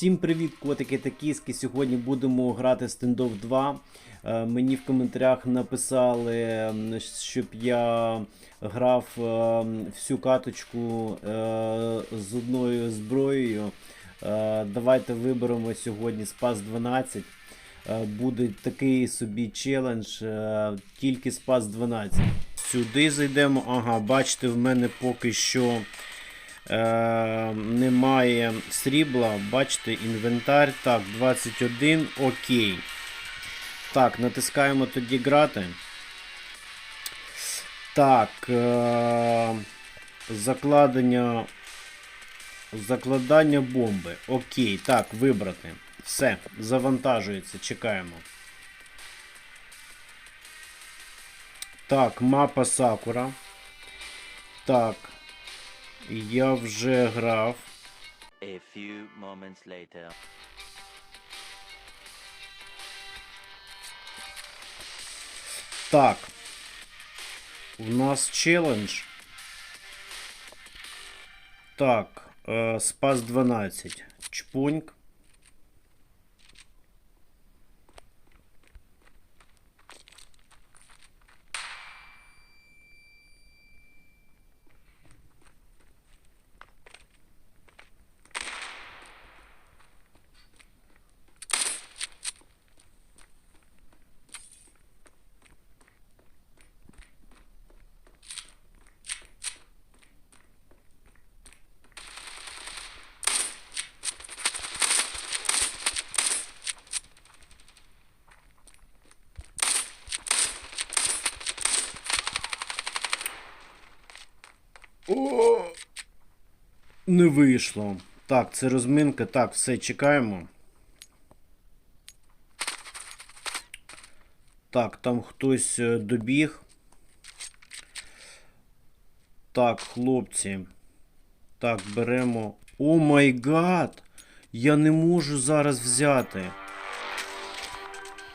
Всім привіт, котики та кіски. Сьогодні будемо грати Standoff 2. Е, Мені в коментарях написали, щоб я грав е, всю каточку е, з одною зброєю. Е, Давайте виберемо сьогодні Спас 12. Е, Буде такий собі челендж, тільки Спас 12. Сюди зайдемо. Ага, бачите, в мене поки що е, немає срібла. Бачите, інвентар. Так, 21. Окей. Так, натискаємо тоді грати. Так. Е, закладення. Закладання бомби. Окей. Так, вибрати. Все, завантажується, чекаємо. Так, мапа Сакура. Так. Я вже грав. A few moments later. Так. У нас челендж. Так, е, Спас 12. Чпуньк. Не вийшло. Так, це розминка. Так, все, чекаємо. Так, там хтось е, добіг. Так, хлопці. Так, беремо. О май гад! Я не можу зараз взяти.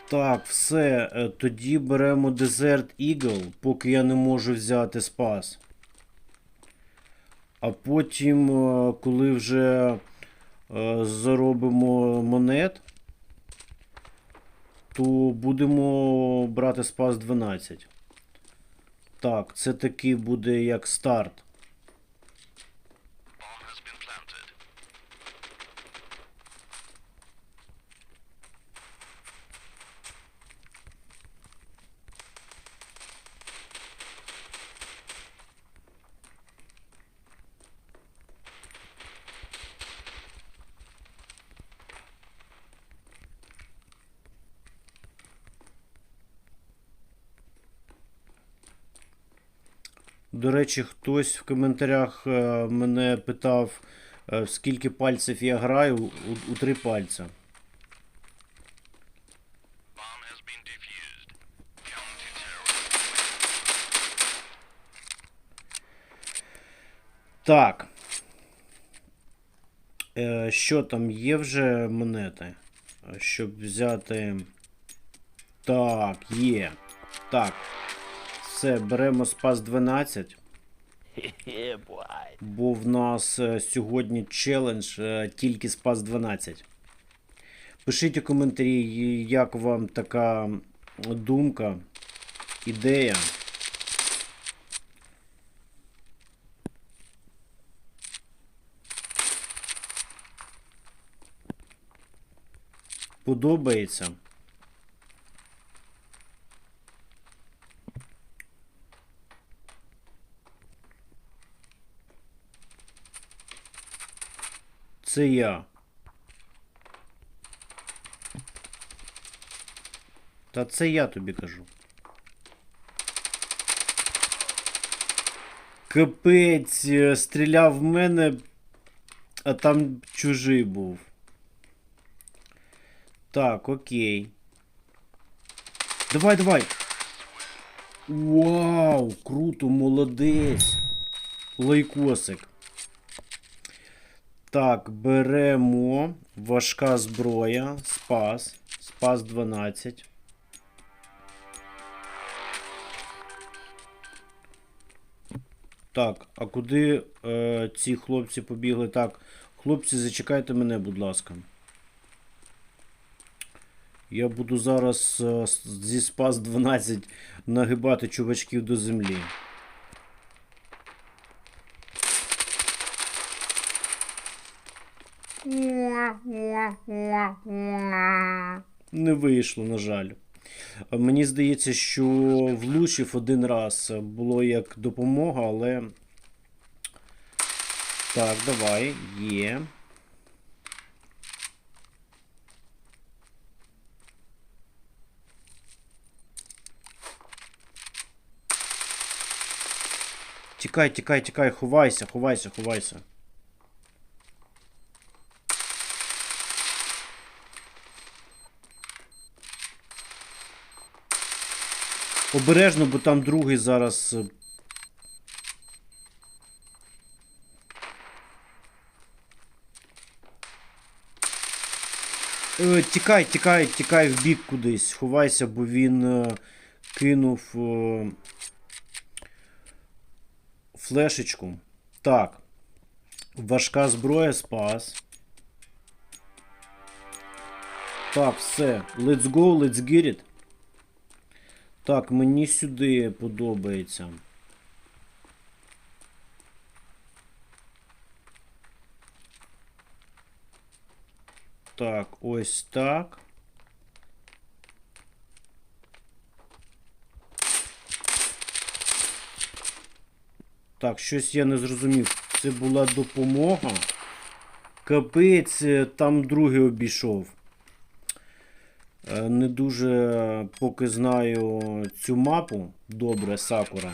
Так, все. е, Тоді беремо Desert Eagle, поки я не можу взяти спас. А потім, е, коли вже е, заробимо монет, то будемо брати спас 12. Так, це такий буде як старт. До речі, хтось в коментарях е, мене питав, е, скільки пальців я граю у, у три пальця. Так. Е, що там є вже монети? Щоб взяти. Так, є. Так. Все, беремо спас 12. Бо в нас е, сьогодні челендж е, тільки спас 12. Пишіть у коментарі, як вам така думка, ідея. Подобається. Це я. Та це я тобі кажу. Капець, е, стріляв в мене, а там чужий був. Так, окей. Давай, давай. Вау, круто, молодець. Лайкосик. Так, беремо важка зброя, спас, спас 12. Так, а куди е, ці хлопці побігли? Так, хлопці, зачекайте мене, будь ласка. Я буду зараз е, зі спас 12 нагибати чувачків до землі. Не вийшло, на жаль. Мені здається, що влучив один раз було як допомога, але. Так, давай, є. Тікай, тікай, тікай, ховайся, ховайся, ховайся. Обережно, бо там другий зараз. е, Е, Тікай, тікай, тікай в бік кудись. Ховайся, бо він е, кинув флешечку. Так. Важка зброя спас. Так, все. Let's go, let's get it. Так, мені сюди подобається. Так, ось так. Так, щось я не зрозумів. Це була допомога. Капець, е, там другий обійшов. Е, Не дуже поки знаю цю мапу. Добре, Сакура.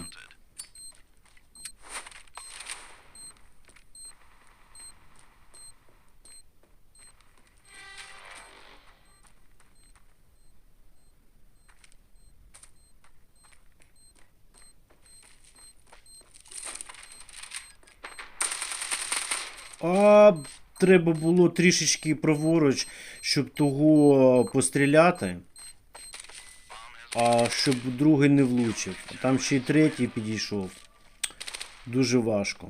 Треба було трішечки праворуч, щоб того постріляти. А щоб другий не влучив. Там ще й третій підійшов. Дуже важко.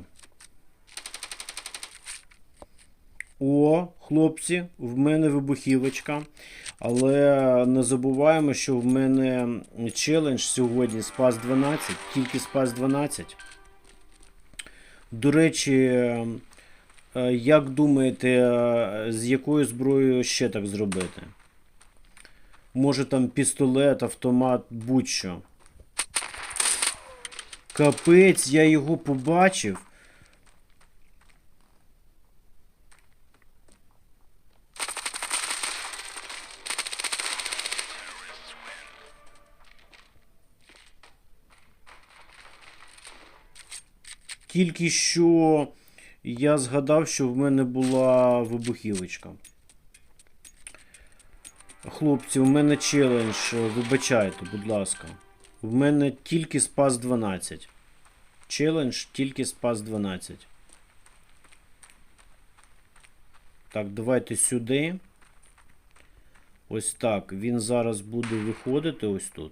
О, хлопці, в мене вибухівочка. Але не забуваємо, що в мене челендж сьогодні Спас 12, тільки Спас 12. До речі, як думаєте, е, з якою зброєю ще так зробити? Може там пістолет, автомат, будь-що. Капець, я його побачив. Тільки що я згадав, що в мене була вибухівочка. Хлопці, у мене челендж, вибачайте, будь ласка. В мене тільки спас 12. Челендж тільки спас 12. Так, давайте сюди. Ось так. Він зараз буде виходити ось тут.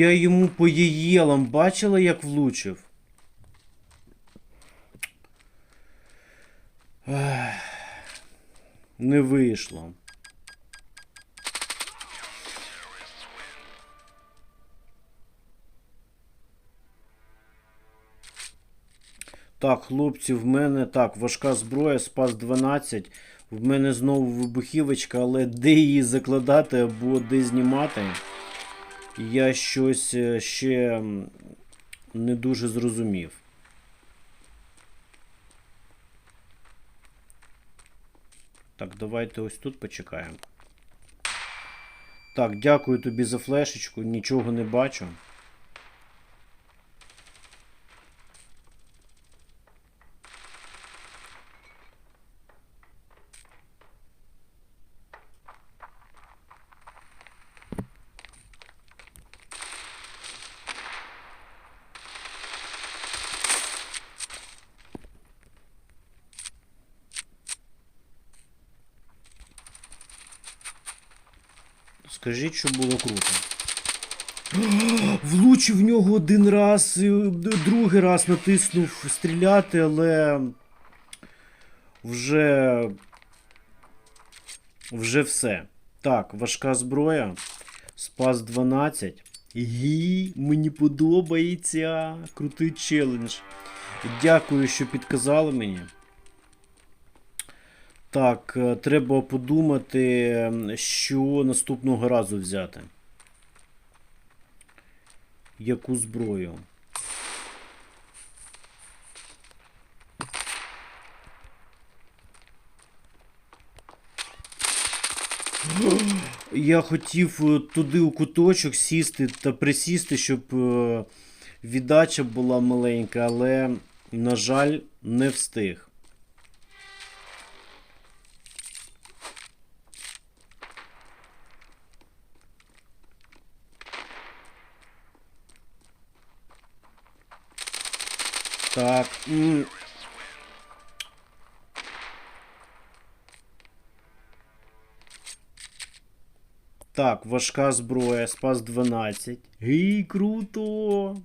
Я йому по яєлам бачила, як влучив. Не вийшло. Так, хлопці, в мене так, важка зброя, спас 12. В мене знову вибухівочка, але де її закладати або де знімати? Я щось е, ще не дуже зрозумів. Так, давайте ось тут почекаємо. Так, дякую тобі за флешечку, нічого не бачу. Скажіть, що було круто. Влучив в нього один раз, і другий раз натиснув стріляти, але вже. Вже все. Так, важка зброя. Спас 12. Гі, мені подобається. Крутий челендж. Дякую, що підказали мені. Так, е, треба подумати, що наступного разу взяти. Яку зброю? Я хотів е, туди у куточок сісти та присісти, щоб е, віддача була маленька, але, на жаль, не встиг. Так. м. Так, важка зброя, спас 12. Гей, круто!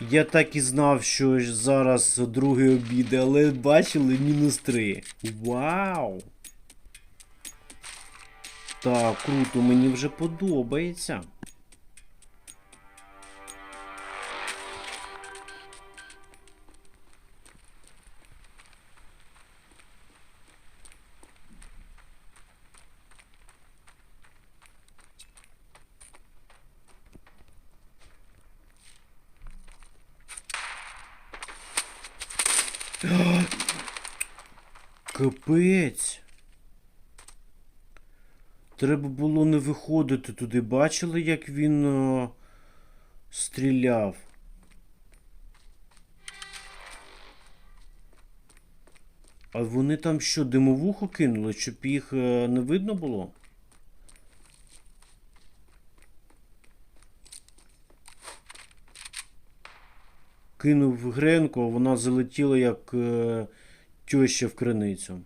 Я так і знав, що зараз другий обід, але бачили мінус 3. Вау! Так, круто, мені вже подобається. Капець. Треба було не виходити туди. Бачили, як він е, стріляв? А вони там що, димовуху кинули, щоб їх е, не видно було? Кинув гренку, а вона залетіла як е, тьоща в криницю.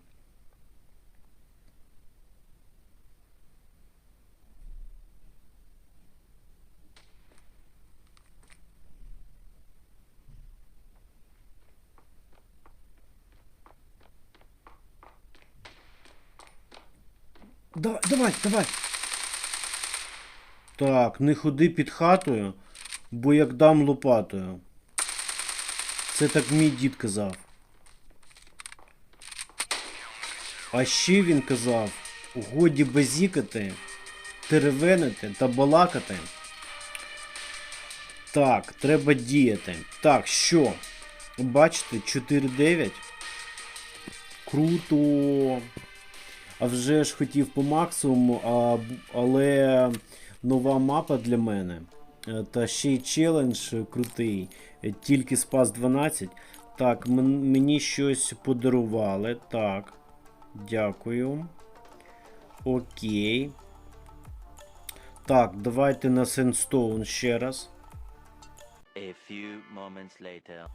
Давай, давай. Так, не ходи під хатою, бо як дам лопатою. Це так мій дід казав. А ще він казав, годі базікати, теревенити та балакати. Так, треба діяти. Так, що? Бачите, 4-9. Круто. А вже ж хотів по максимуму, а, але нова мапа для мене. Е, Та ще й челендж крутий. Е, Тільки спас 12. Так, мені щось подарували. Так. Дякую. Окей. Так, давайте на Сенстоун ще раз. A few moments later.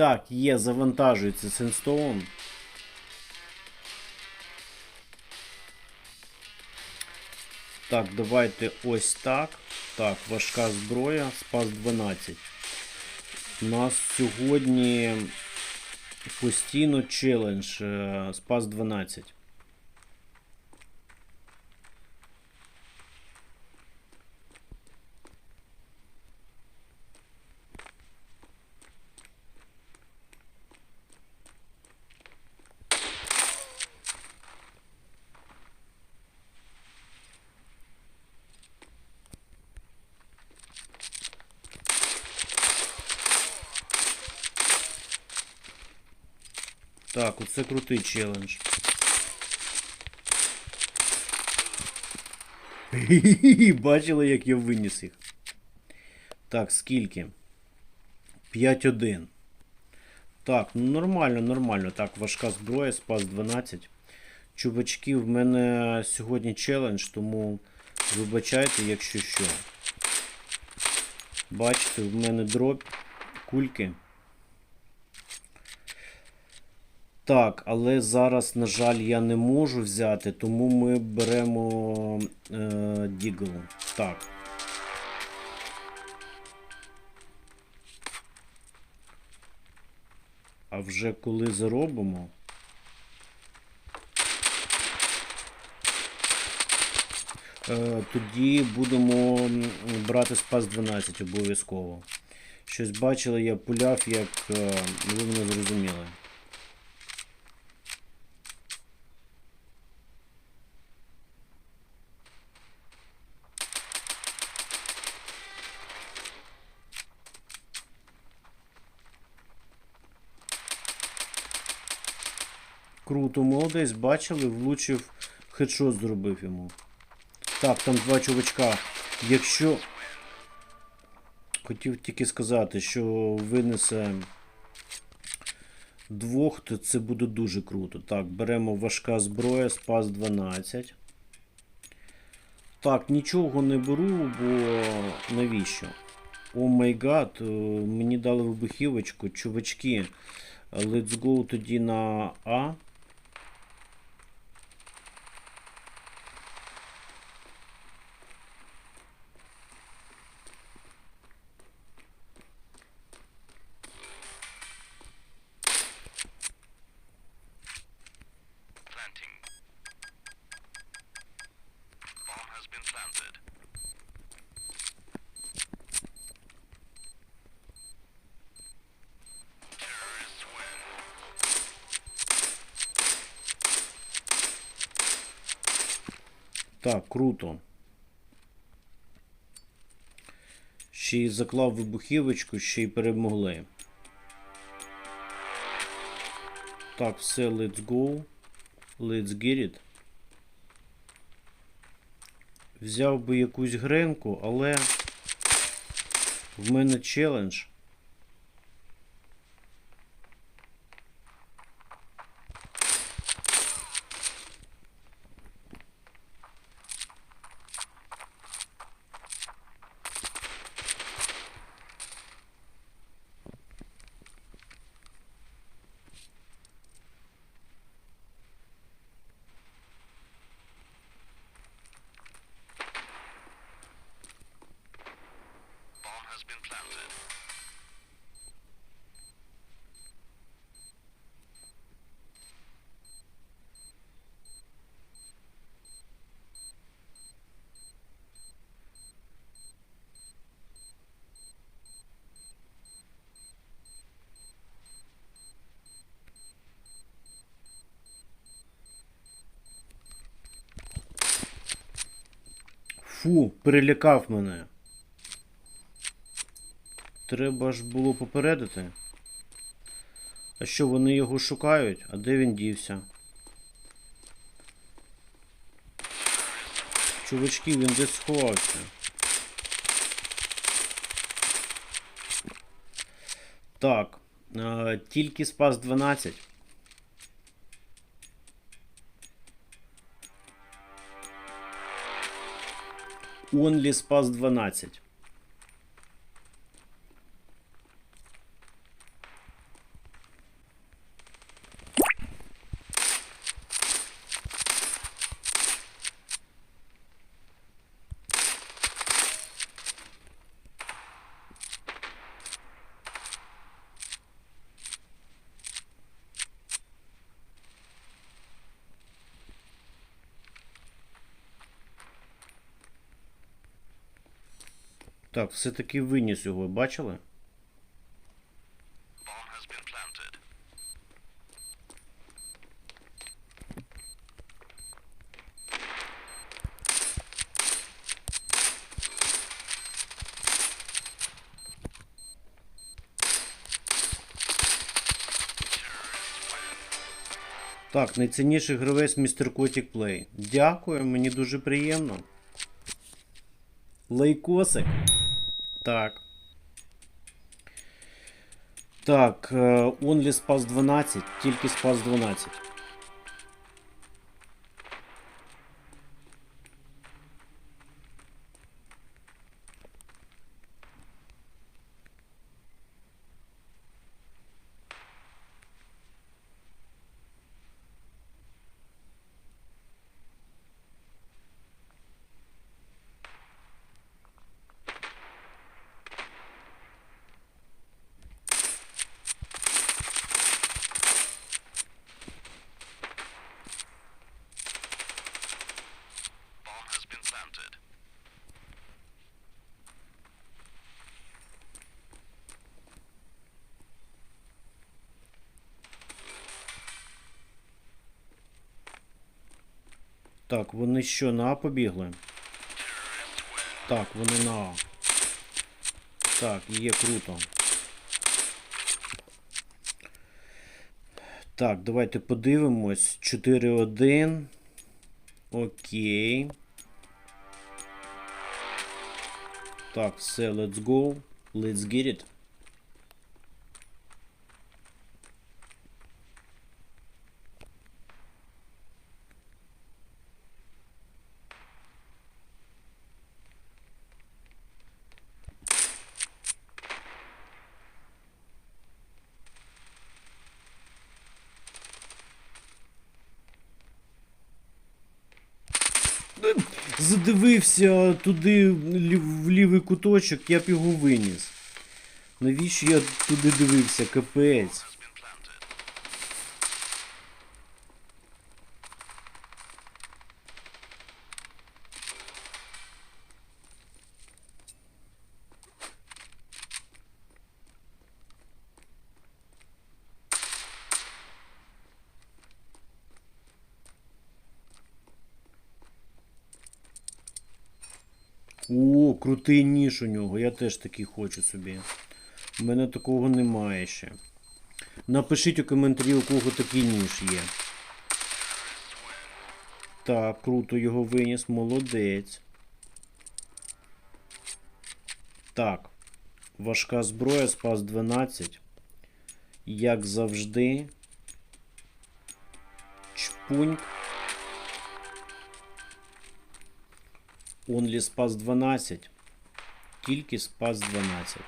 Так, є, завантажується Сенстоун. Так, давайте ось так. Так, важка зброя, спас 12. У нас сьогодні постійно челендж е, спас 12. Оце крутий челендж. Бачили, як я виніс їх. Так, скільки? 5-1. Так, ну нормально, нормально. Так, важка зброя, спас 12. Чувачки, в мене сьогодні челендж, тому вибачайте, якщо що. Бачите, в мене дробь, кульки. Так, але зараз, на жаль, я не можу взяти, тому ми беремо е, Дігл. Так. А вже коли заробимо. Е, тоді будемо брати спас 12 обов'язково. Щось бачили, я пуляв, як е, ви мене зрозуміли. Круто, молодець, бачили, влучив, хедшот зробив йому. Так, там два чувачка. Якщо. Хотів тільки сказати, що винесе двох, то це буде дуже круто. Так, беремо важка зброя, спас 12. Так, нічого не беру, бо навіщо? О май гад, е, мені дали вибухівочку. Чувачки, let's go тоді на А. Так, круто. Ще й заклав вибухівочку, ще й перемогли. Так, все, let's go. Let's get it. Взяв би якусь гренку, але в мене челендж. Фу, перелякав мене. Треба ж було попередити. А що, вони його шукають? А де він дівся? Чувачки, він десь сховався. Так. тільки спас 12. Only спас 12. Так, все-таки виніс його, бачили? Так, найцінніший гравець містер Котік Плей. Дякую, мені дуже приємно. Лайкосик. Так. Так, онлі спас 12, тільки спас 12. Так, вони що, на А побігли? Так, вони на А. Так, є круто. Так, давайте подивимось. 4-1. Окей. Так, все, let's go. Let's get it. Задивився туди в лівий куточок, я б його виніс. Навіщо я туди дивився? Капець. Крутий ніж у нього. Я теж такий хочу собі. У мене такого немає ще. Напишіть у коментарі, у кого такий ніж є. Так, круто його виніс, молодець. Так. Важка зброя, спас 12. Як завжди. Чпуньк. Онлі спас 12. Тільки спас 12.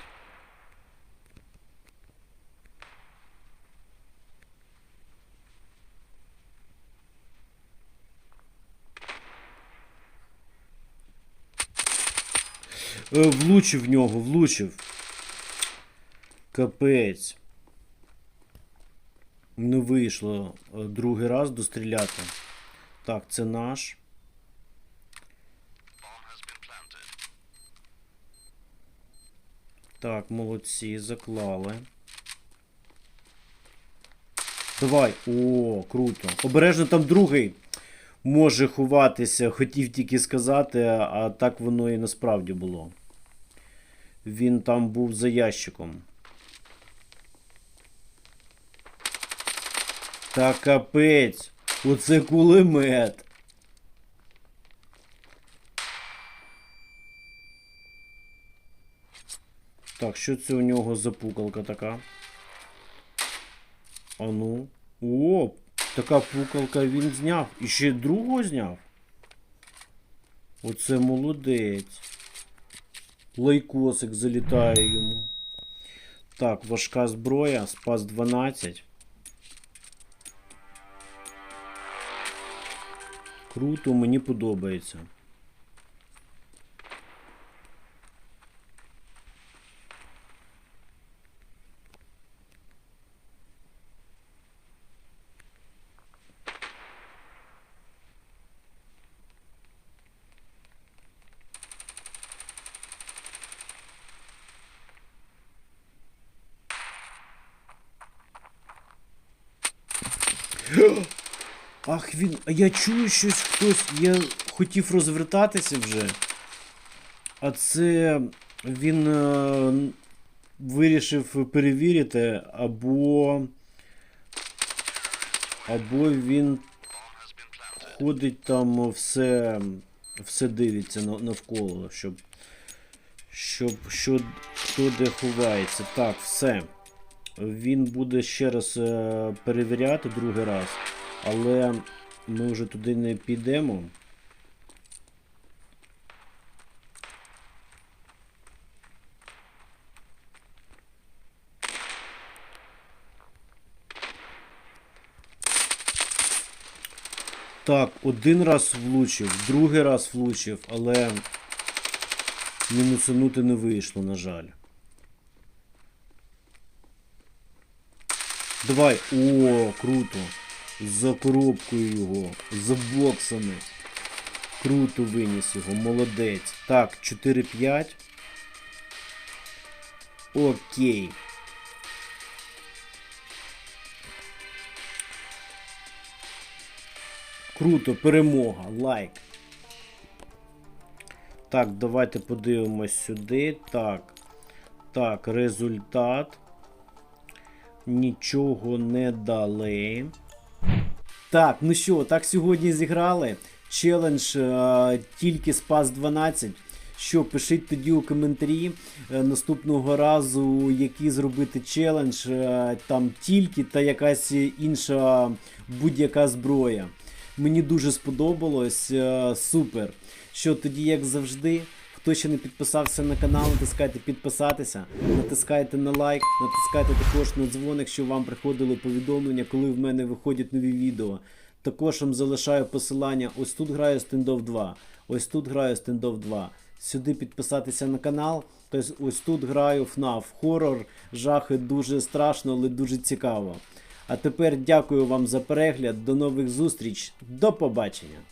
Е, Влучив в нього, влучив. Капець. Не вийшло е, другий раз достріляти. Так, це наш. Так, молодці, заклали. Давай. О, круто. Обережно там другий може ховатися, хотів тільки сказати, а так воно і насправді було. Він там був за ящиком. Та капець. Оце кулемет. Так, що це у нього за пукалка така? А ну. О, така пукалка він зняв. І ще другого зняв. Оце молодець. Лайкосик залітає йому. Так, важка зброя, спас 12. Круто, мені подобається. Ах, він. А я чую щось хтось. Я хотів розвертатися вже. А це він е, вирішив перевірити, або. або він ходить там, все, все дивиться навколо, щоб, щоб що, хто де ховається. Так, все. Він буде ще раз е, перевіряти другий раз, але ми вже туди не підемо. Так, один раз влучив, другий раз влучив, але мінусанути не вийшло, на жаль. Давай. О, круто. За коробкою його, за боксами. Круто виніс його, молодець. Так, 4-5. Окей. Круто, перемога, лайк. Так, давайте подивимось сюди. Так. Так, результат. Нічого не дали. Так, ну що, так сьогодні зіграли. Челендж е, тільки Спас 12. Що, пишіть тоді у коментарі е, наступного разу, який зробити челендж, е, там тільки та якась інша будь-яка зброя. Мені дуже сподобалось, супер. Що тоді, як завжди, хто ще не підписався на канал, натискайте підписатися, натискайте на лайк, натискайте також на дзвоник, щоб вам приходили повідомлення, коли в мене виходять нові відео. Також вам залишаю посилання. Ось тут граю Стендов 2. Ось тут граю Стендов 2. Сюди підписатися на канал. Тобто ось тут граю FNAF. Хорор, жахи дуже страшно, але дуже цікаво. А тепер дякую вам за перегляд. До нових зустріч. До побачення!